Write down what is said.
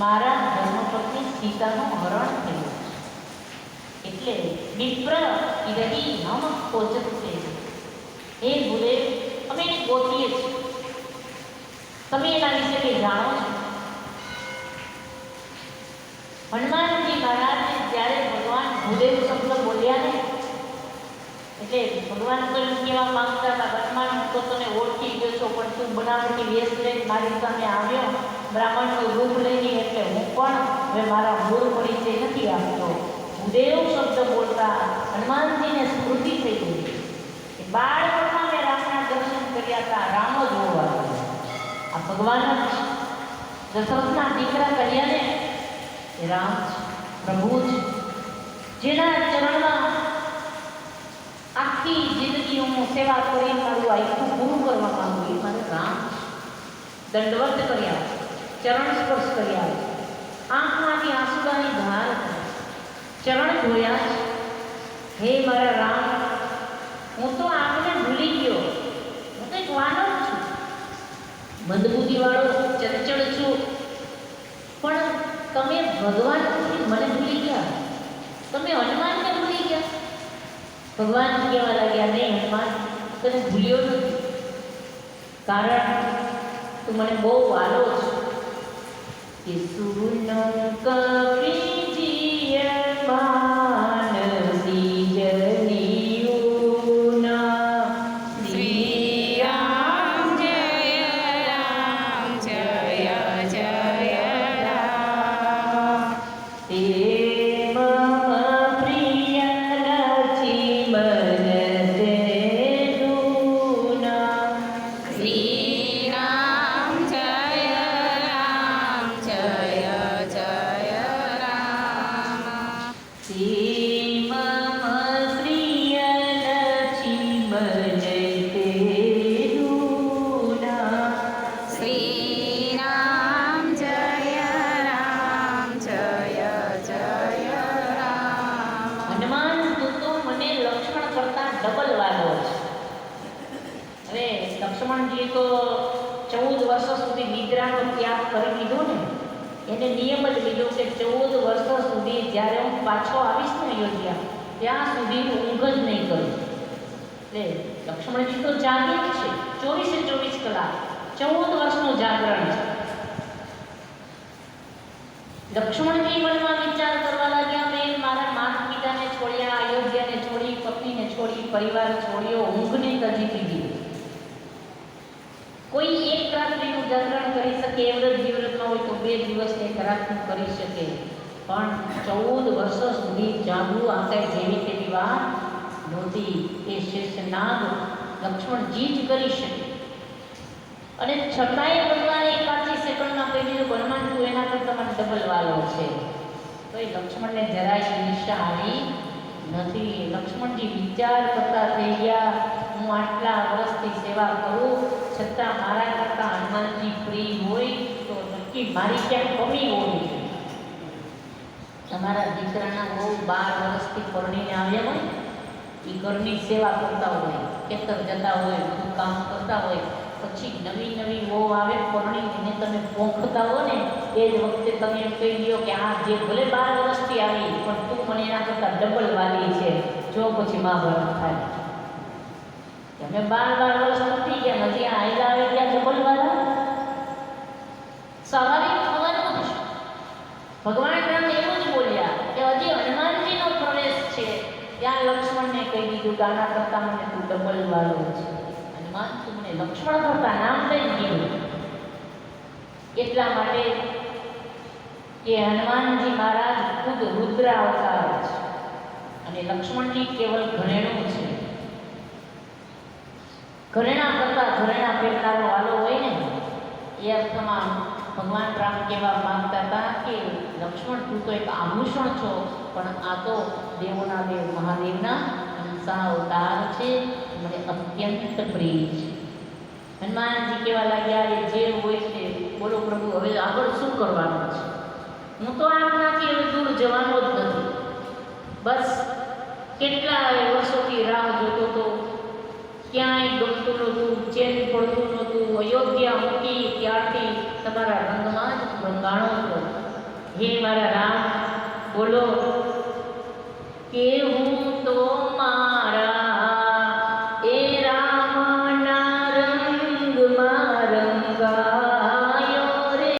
મારા ધર્મપત્ની સીતાનું હરણ થયું. એટલે વિપ્ર ઇરહી હમ ખોજતે હે ગુરુદેવ, અમે એને ગોતીએ છીએ. તમે એના વિશે કંઈ જાણો છો? હનુમાનજી મહારાજને જ્યારે ભગવાન ભૂદેવ શબ્દ બોલ્યા ને, એટલે ભગવાન તો કહેવા માંગતા હતા હનુમાન તો તને ઓળખી ગયો છો, પણ તું બનાવટી વેશ લઈને મારી સામે આવ્યો, બ્રાહ્મણનું રૂપ લઈને પણ મેં મારા મૂળ પરિચય નથી આપતો. દેવ શબ્દ બોલતા હનુમાનજીને સ્મૃતિ થઈ ગઈ. બાળપણમાં મેં રામના દર્શન કર્યા હતા રામ જ હોવા આ ભગવાન દશરથના દીકરા કર્યા ને, એ રામ પ્રભુ જ. જેના ચરણમાં આખી જિંદગી હું સેવા કરી મારું આખું પૂરું કરવા માંગુ એ મારે રામ. દંડવત કર્યા, ચરણ સ્પર્શ કર્યા. આંખમાંથી આંસુડાની ધાર ચરણ ધોયા છે. હે મારા રામ, હું તો આપને ભૂલી ગયો. હું કંઈક વાનર છું. મંદબુદ્ધિવાળો, ચંચળ છું. પણ તમે ભગવાન મને ભૂલી ગયા. તમે હનુમાનને ભૂલી ગયા. ભગવાન કહેવા લાગ્યા, નહીં હનુમાન, તને ભૂલ્યો નથી. કારણ તું મને બહુ વાલો છે. કે સુનો લક્ષ્મણજી તો ચૌદ વર્ષો સુધી નિદ્રાનો ત્યાગ કરી દીધો ને એને નિયમ લીધો કે ચૌદ વર્ષો સુધી જ્યારે હું પાછો આવીશ ને અયોધ્યા, ત્યાં સુધી ઊંઘ જ નહીં કરું. એટલે લક્ષ્મણજી તો જાગે છે. ચોવીસે ચોવીસ કલાક. ચૌદ વર્ષનું જાગરણ છે. લક્ષ્મણજી મનમાં વિચાર કરવા લાગ્યા મેં મારા માતા પિતાને છોડ્યા, અયોધ્યાને છોડી, પત્નીને છોડી, પરિવાર છોડ્યો, ઊંઘને તજી દીધી. કોઈ એક રાત્રિનું જાગરણ કરી શકે, એવરેજ જીવનમાં હોય તો બે દિવસની એક રાતનું કરી શકે. પણ ચૌદ વર્ષ સુધી જાગવું આ કાંઈ જેવી તેવી વાત નહોતી એ શેષનાગ લક્ષ્મણજી જ કરી શકે. અને છતાંય ભગવાને એકાદી સેકન્ડમાં કહી દીધું હનુમાન તું એના પર મને ડબલ વાલો છે. તો એ લક્ષ્મણને જરાય ઈર્ષા આવી નથી. લક્ષ્મણજી વિચાર કરતા થઈ ગયા, હું આટલા વર્ષથી સેવા કરું, છતાં મારા કરતાં હનુમાનજી ફ્રી હોય તો નક્કી મારી ક્યાંક કમી હોવી તમારા દીકરાના બહુ બાર વર્ષથી પરણીને આવ્યા હોય એ ઘરની સેવા કરતા હોય, ખેતર જતા હોય, બધું કામ કરતા હોય, પછી નવી નવી વહુ આવે પરણીને તમે પોંખતા હો ને, એ જ વખતે તમે એમ કહી દો કે આ જે ભલે બાર વર્ષથી આવી, પણ તું મને એના કરતાં ડબલ વાલી છે. જો પછી મહાભારત થાય. તમે બાર બાર વર્ષ નથી ગયા આ આયલા આવે ત્યાં ડબલ વાલા? સ્વાભાવિક થવાનું ભગવાન રામ એવું જ બોલ્યા કે હજી હનુમાનજીનો પ્રવેશ છે ત્યાં લક્ષ્મણને કહી દીધું કે આના કરતાં મને તું ડબલ વાલો છે. હનુમાન તું મને લક્ષ્મણ કરતાં નામ લઈ ગયું. એટલા માટે કે હનુમાનજી મહારાજ ખુદ રુદ્ર અવતાર છે. અને લક્ષ્મણજી કેવલ ઘરેણું છે. ઘરેણા કરતાં ઘરેણા પહેરનારો વાલો હોય ને, એ અર્થમાં ભગવાન રામ કહેવા માંગતા હતા કે, લક્ષ્મણ, તું તો એક આભૂષણ છો. પણ આ તો દેવોના દેવ મહાદેવના હંસા અવતાર છે, મને અત્યંત પ્રિય છે. હનુમાનજી કહેવા લાગ્યા એ જે હોય છે, બોલો પ્રભુ, હવે આગળ શું કરવાનું છે? હું તો આમનાથી હવે દૂર જવાનો જ નથી. બસ કેટલા વર્ષોથી રાહ જોતો હતો ક્યાંય ગમતું નહોતું, ચેન પડતું નહોતું, અયોધ્યા મૂકી ત્યારથી તમારા રંગમાં જ રંગાણો હતો. હે મારા હું તો મા